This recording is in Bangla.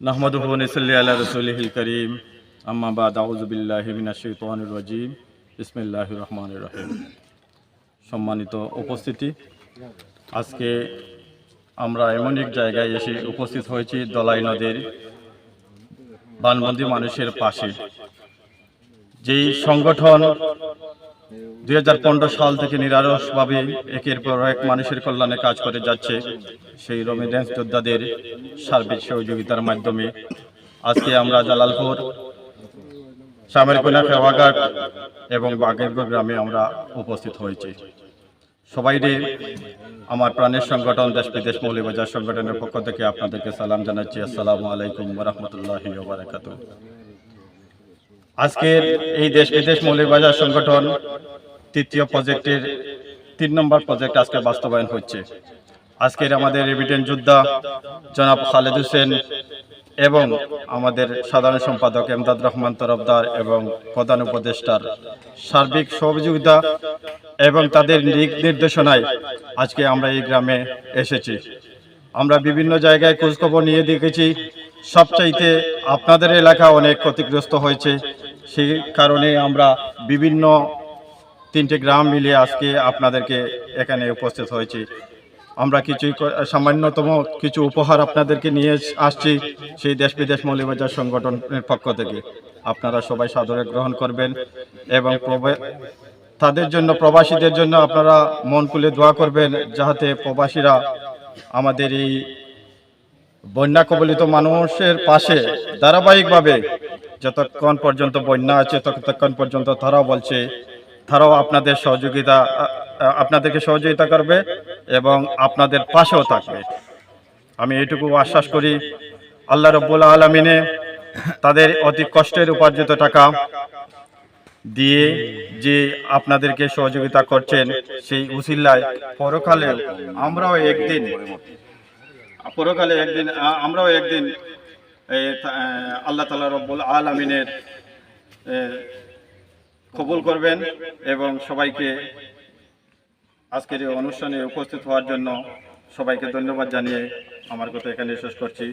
নাহমাদুহু নিসাল্লি আলা রাসূলিহিল করিম আম্মা বাদ আউযু বিল্লাহি মিনাশ শাইতানির রাজিম বিসমিল্লাহির রহমানির রহিম সম্মানিত উপস্থিতি। আজকে আমরা এমন এক জায়গায় এসে উপস্থিত হয়েছি, দলাই নদীর বানবন্দি মানুষের পাশে। যেই সংগঠন দুই হাজার পনেরো সাল থেকে নিরারসভাবে একের পর এক মানুষের কল্যাণে কাজ করে যাচ্ছে সেই রমিডেন্স যোদ্ধাদের সার্বিক সহযোগিতার মাধ্যমে। আজকে আমরা জালালপুর সামেরকুনা ফেওয়াঘাট এবং বাগেরগড় গ্রামে আমরা উপস্থিত হয়েছি। সবাইরে আমার প্রাণের সংগঠন দেশ বিদেশ মৌলিবাজার সংগঠনের পক্ষ থেকে আপনাদেরকে সালাম জানাচ্ছি। আসসালামু আলাইকুম রহমতুল্লাহ বারাকাতু আজকের এই দেশ বিদেশ মৌলিকবাজার সংগঠন তৃতীয় প্রজেক্টের তিন নম্বর প্রজেক্ট আজকে বাস্তবায়ন হচ্ছে। আজকের আমাদের রেভিডেন্ট যোদ্ধা জনাব খালেদ হোসেন এবং আমাদের সাধারণ সম্পাদক এমদাদ রহমান তরফদার এবং প্রধান উপদেষ্টার সার্বিক সহযোগিতা এবং তাদের দিক নির্দেশনায় আজকে আমরা এই গ্রামে এসেছি। আমরা বিভিন্ন জায়গায় খোঁজখবর নিয়ে দেখেছি। সবচাইতে আপনাদের এলাকা অনেক ক্ষতিগ্রস্ত হয়েছে। সেই কারণে আমরা বিভিন্ন তিনটে গ্রাম মিলিয়ে আজকে আপনাদেরকে এখানে উপস্থিত হয়েছি। আমরা কিছু সামান্যতম কিছু উপহার আপনাদেরকে নিয়ে আসছি সেই দেশ বিদেশ মৌলিবাজার সংগঠনের পক্ষ থেকে। আপনারা সবাই সাদরে গ্রহণ করবেন এবং তাদের জন্য, প্রবাসীদের জন্য আপনারা মন খুলে দোয়া করবেন যাহাতে প্রবাসীরা আমাদের এই বন্যা কবলিত মানুষের পাশে ধারাবাহিকভাবে যতক্ষণ পর্যন্ত বন্যা আছে, ততক্ষণ পর্যন্ত তারাও বলছে, তারাও আপনাদের সহযোগিতা আপনাদেরকে সহযোগিতা করবে এবং আপনাদের পাশেও থাকবে। আমি এটুকু আশ্বাস করি, আল্লাহ রব্বুল আলমিনে তাদের অতি কষ্টের উপার্জিত টাকা দিয়ে যে আপনাদেরকে সহযোগিতা করছেন, সেই উসিল্লায় পরকালে আমরাও একদিন পরকালে একদিন আমরাও একদিন আল্লাহ তালা রব্বুল আল আমিনের কবুল করবেন এবং সবাইকে আজকের এই অনুষ্ঠানে উপস্থিত হওয়ার জন্য সবাইকে ধন্যবাদ জানিয়ে আমার কথা এখানে শেষ করছি।